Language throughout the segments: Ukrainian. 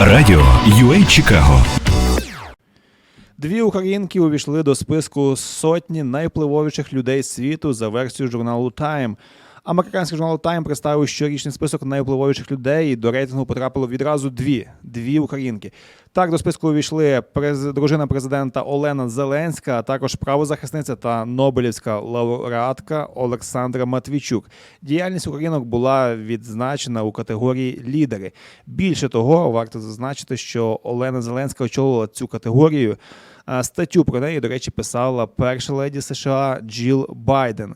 Радіо UA Чикаго Дві українки увійшли до списку сотні найвпливовіших людей світу за версією журналу Time. Американський журнал Time представив щорічний список найвпливовіших людей. і До рейтингу потрапило відразу дві дві українки. Так до списку увійшли дружина президента Олена Зеленська, а також правозахисниця та Нобелівська лауреатка Олександра Матвійчук. Діяльність українок була відзначена у категорії лідери. Більше того, варто зазначити, що Олена Зеленська очолила цю категорію. Статтю про неї, до речі, писала перша леді США Джіл Байден.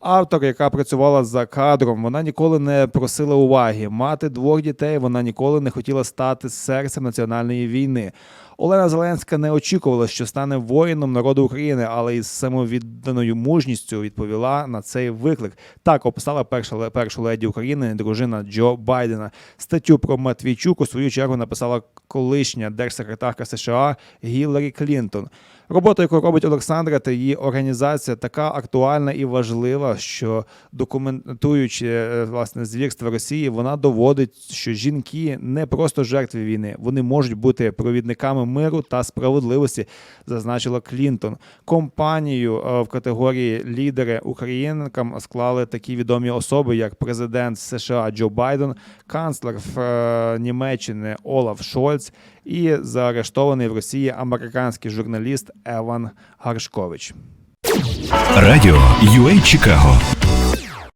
Автор, яка працювала за кадром, вона ніколи не просила уваги. Мати двох дітей вона ніколи не хотіла стати серцем національної війни. Олена Зеленська не очікувала, що стане воїном народу України, але із самовідданою мужністю відповіла на цей виклик. Так описала перша першу леді України, дружина Джо Байдена. Статтю про Матвійчук у свою чергу написала колишня держсекретарка США Гіларі Клінтон. Робота, яку робить Олександра та її організація, така актуальна і важлива, що документуючи е, власне звірства Росії, вона доводить, що жінки не просто жертви війни, вони можуть бути провідниками миру та справедливості, зазначила Клінтон. Компанію е, в категорії лідери українкам склали такі відомі особи, як президент США Джо Байден, канцлер е, Німеччини Олаф Шольц і заарештований в Росії американський журналіст Еван Гаршкович. Радіо UA Чикаго